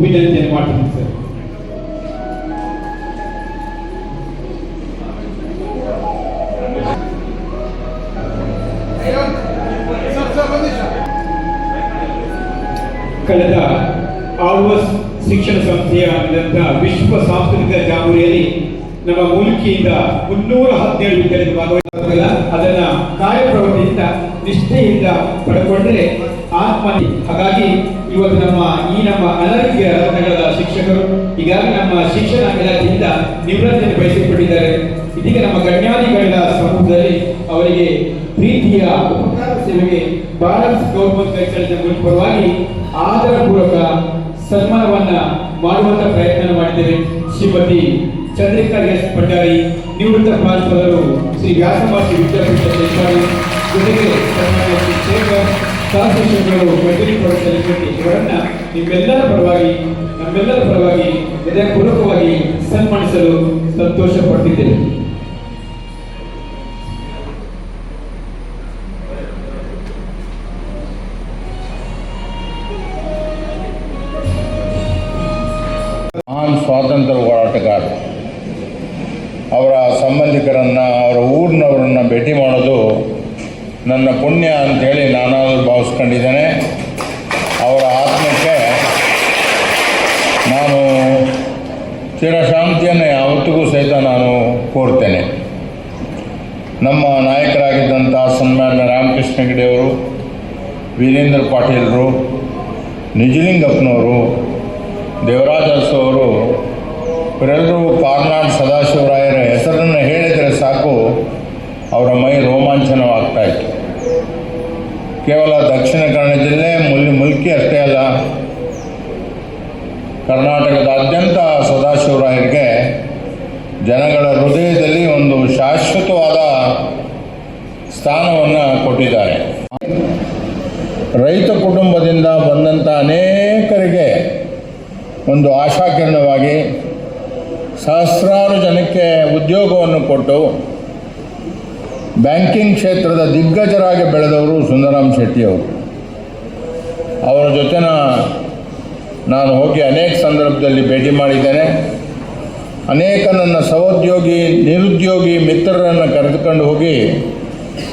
ವಿನಂತಿಯನ್ನು ಮಾಡ್ತೀನಿ ಕಳೆದ ಆಳ್ವಸ್ ಶಿಕ್ಷಣ ಸಂಸ್ಥೆಯ ವಿಶ್ವ ಸಾಂಸ್ಕೃತಿಕ ಜಾಗೃತಿಯಲ್ಲಿ ನಮ್ಮ ಮೂಲಿಕೆಯಿಂದ ಮುನ್ನೂರ ಹದಿನೇಳು ವಿದ್ಯಾರ್ಥಿಗಳು ಭಾಗವಹಿಸಿಲ್ಲ ಅದನ್ನ ಕಾರ್ಯಪ್ರವೃತ್ತಿಯಿಂದ ನಿಷ್ಠೆಯಿಂದ ಪಡ್ಕೊಂಡ್ರೆ ಆತ್ಮ ಹಾಗಾಗಿ ಇವತ್ತು ನಮ್ಮ ಈ ನಮ್ಮ ಅನಾರೋಗ್ಯ ರತ್ನಗಳ ಶಿಕ್ಷಕರು ಈಗಾಗಲೇ ನಮ್ಮ ಶಿಕ್ಷಣ ಇಲಾಖೆಯಿಂದ ನಿವೃತ್ತಿಯನ್ನು ಬಯಸಿಕೊಂಡಿದ್ದಾರೆ. ಇದೀಗ ನಮ್ಮ ಗಣ್ಯಾಧಿಕಾರಿಗಳ ಸಮೂಹದಲ್ಲಿ ಅವರಿಗೆ ಪ್ರೀತಿಯ ಉಪಕಾರ ಸೇವೆಗೆ ಭಾರತ್ ಗೌರ್ಮೆಂಟ್ ಕೈಸಳಿನ ಪರವಾಗಿ ಆಧಾರಪೂರ್ವಕ ಸನ್ಮಾನವನ್ನ ಮಾಡುವಂತ ಪ್ರಯತ್ನ ಮಾಡಿದ್ದೇವೆ. ಶ್ರೀಮತಿ ಚಂದ್ರಿಕಾ ಎಸ್ ಭಂಡಾರಿ, ನಿವೃತ್ತ ಪ್ರಾಂಶುಪಾಲರು ಶ್ರೀ ವ್ಯಾಸಮಾಸಿ ವಿದ್ಯಾಪೀಠ ಮೆಟೀರಿ ಕೊಡಿಸಲಿಕ್ಕೆ ಇವರನ್ನ ನಿಮ್ಮೆಲ್ಲರ ಪರವಾಗಿ, ನಮ್ಮೆಲ್ಲರ ಪರವಾಗಿ ಹೃದಯಪೂರ್ವಕವಾಗಿ ಸನ್ಮಾನಿಸಲು ಸಂತೋಷ ಪಡ್ತಿದ್ದೇನೆ. ಮಹಾನ್ ಸ್ವಾತಂತ್ರ್ಯ ಹೋರಾಟಗಾರ. ಅವರ ಸಂಬಂಧಿಕರನ್ನ, ಅವರ ಊರಿನವರನ್ನ ಭೇಟಿ ಮಾಡೋದು ನನ್ನ ಪುಣ್ಯ ಅಂಥೇಳಿ ನಾನಾದರೂ ಭಾವಿಸ್ಕೊಂಡಿದ್ದೇನೆ. ಅವರ ಆತ್ಮಕ್ಕೆ ನಾನು ಚಿರಶಾಂತಿಯನ್ನು ಯಾವತ್ತಿಗೂ ಸಹಿತ ನಾನು ಕೋರ್ತೇನೆ. ನಮ್ಮ ನಾಯಕರಾಗಿದ್ದಂಥ ಸನ್ಮಾನ್ಯ ರಾಮಕೃಷ್ಣ ಹೆಗಡೆಯವರು ವೀರೇಂದ್ರ ಪಾಟೀಲರು ನಿಜಲಿಂಗಪ್ಪನವರು ದೇವರಾಜ ಅರಸು ಅವರು, ಇವರೆಲ್ಲರೂ ಕಾರ್ನಾಡ್ ಸದಾಶಿವರಾಯರ ಹೆಸರನ್ನು ಹೇಳಿದರೆ ಸಾಕು, ಅವರ ಮೈ ರೋಮಾಂಚನವಾಗ್ತಾ ಇತ್ತು. ಕೇವಲ ದಕ್ಷಿಣ ಕನ್ನಡ ಜಿಲ್ಲೆ ಮುಲ್, ಮುಲ್ಕಿ ಅಷ್ಟೇ ಅಲ್ಲ, ಕರ್ನಾಟಕದಾದ್ಯಂತ ಸದಾಶಿವರಾಯರಿಗೆ ಜನಗಳ ಹೃದಯದಲ್ಲಿ ಒಂದು ಶಾಶ್ವತವಾದ ಸ್ಥಾನವನ್ನು ಕೊಟ್ಟಿದ್ದಾರೆ. ರೈತ ಕುಟುಂಬದಿಂದ ಬಂದಂಥ ಅನೇಕರಿಗೆ ಒಂದು ಆಶಾಕಿರಣವಾಗಿ ಸಹಸ್ರಾರು ಜನಕ್ಕೆ ಉದ್ಯೋಗವನ್ನು ಕೊಟ್ಟು ಬ್ಯಾಂಕಿಂಗ್ ಕ್ಷೇತ್ರದ ದಿಗ್ಗಜರಾಗಿ ಬೆಳೆದವರು ಸುಂದರಾಮ್ ಶೆಟ್ಟಿಯವರು ಅವರ. ಜೊತೆ ನಾನು ಹೋಗಿ ಅನೇಕ ಸಂದರ್ಭದಲ್ಲಿ ಭೇಟಿ ಮಾಡಿದ್ದೇನೆ. ಅನೇಕ ನನ್ನ ಸಹೋದ್ಯೋಗಿ, ನಿರುದ್ಯೋಗಿ ಮಿತ್ರರನ್ನು ಕರೆದುಕೊಂಡು ಹೋಗಿ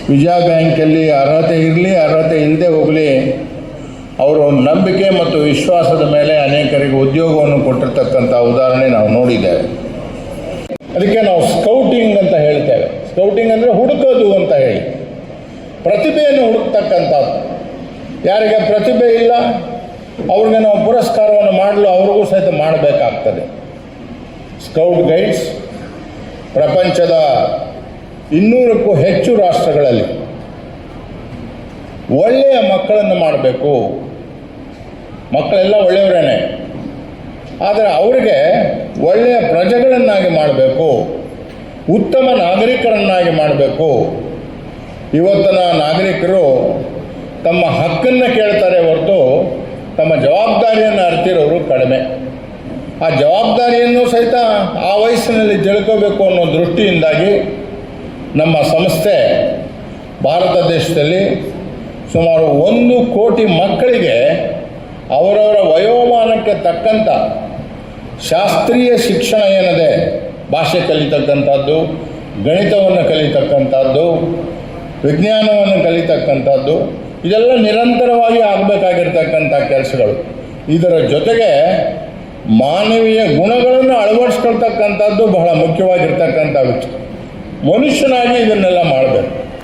ವಿಜಯ ಬ್ಯಾಂಕಲ್ಲಿ ಅರ್ಹತೆ ಇರಲಿ, ಅರ್ಹತೆ ಇಲ್ಲದೆ ಹೋಗಲಿ, ಅವರ ನಂಬಿಕೆ ಮತ್ತು ವಿಶ್ವಾಸದ ಮೇಲೆ ಅನೇಕರಿಗೆ ಉದ್ಯೋಗವನ್ನು ಕೊಟ್ಟಿರ್ತಕ್ಕಂಥ ಉದಾಹರಣೆ ನಾವು ನೋಡಿದ್ದೇವೆ. ಅದಕ್ಕೆ ನಾವು ಸ್ಕೌಟಿಂಗ್ ಅಂತ ಸ್ಕೌಟಿಂಗ್ ಅಂದರೆ ಹುಡುಕೋದು ಅಂತ ಹೇಳಿ. ಪ್ರತಿಭೆಯನ್ನು ಹುಡುಕ್ತಕ್ಕಂಥದ್ದು. ಯಾರಿಗೆ ಪ್ರತಿಭೆ ಇಲ್ಲ, ಅವ್ರಿಗೆ ನಾವು ಪುರಸ್ಕಾರವನ್ನು ಮಾಡಲು ಅವ್ರಿಗೂ ಸಹಿತ ಮಾಡಬೇಕಾಗ್ತದೆ. ಸ್ಕೌಟ್ ಗೈಡ್ಸ್ ಪ್ರಪಂಚದ ಇನ್ನೂರಕ್ಕೂ ಹೆಚ್ಚು ರಾಷ್ಟ್ರಗಳಲ್ಲಿ ಒಳ್ಳೆಯ ಮಕ್ಕಳನ್ನು ಮಾಡಬೇಕು. ಮಕ್ಕಳೆಲ್ಲ ಒಳ್ಳೆಯವರೇನೆ. ಆದರೆ ಅವರಿಗೆ ಒಳ್ಳೆಯ ಪ್ರಜೆಗಳನ್ನಾಗಿ ಮಾಡಬೇಕು. ಉತ್ತಮ ನಾಗರಿಕರನ್ನಾಗಿ ಮಾಡಬೇಕು. ಇವತ್ತಿನ ನಾಗರಿಕರು ತಮ್ಮ ಹಕ್ಕನ್ನು ಕೇಳ್ತಾರೆ ಹೊರತು ತಮ್ಮ ಜವಾಬ್ದಾರಿಯನ್ನು ಅರ್ತಿರೋರು ಕಡಿಮೆ. ಆ ಜವಾಬ್ದಾರಿಯನ್ನು ಸಹಿತ ಆ ವಯಸ್ಸಿನಲ್ಲಿ ತಿಳ್ಕೋಬೇಕು ಅನ್ನೋ ದೃಷ್ಟಿಯಿಂದಾಗಿ ನಮ್ಮ ಸಂಸ್ಥೆ ಭಾರತ ದೇಶದಲ್ಲಿ ಸುಮಾರು ಒಂದು ಕೋಟಿ ಮಕ್ಕಳಿಗೆ ಅವರವರ ವಯೋಮಾನಕ್ಕೆ ತಕ್ಕಂಥ ಶಾಸ್ತ್ರೀಯ ಶಿಕ್ಷಣ ಏನಿದೆ ಭಾಷೆ ಕಲಿತಕ್ಕಂಥದ್ದು, ಗಣಿತವನ್ನು ಕಲಿತಕ್ಕಂಥದ್ದು, ವಿಜ್ಞಾನವನ್ನು ಕಲಿತಕ್ಕಂಥದ್ದು, ಇದೆಲ್ಲ ನಿರಂತರವಾಗಿ ಆಗಬೇಕಾಗಿರ್ತಕ್ಕಂಥ ಕೆಲಸಗಳು. ಇದರ ಜೊತೆಗೆ ಮಾನವೀಯ ಗುಣಗಳನ್ನು ಅಳವಡಿಸ್ಕೊಳ್ತಕ್ಕಂಥದ್ದು ಬಹಳ ಮುಖ್ಯವಾಗಿರ್ತಕ್ಕಂಥ ವಿಚಾರ. ಮನುಷ್ಯನಾಗಿ ಇದನ್ನೆಲ್ಲ ಮಾಡಬೇಕು.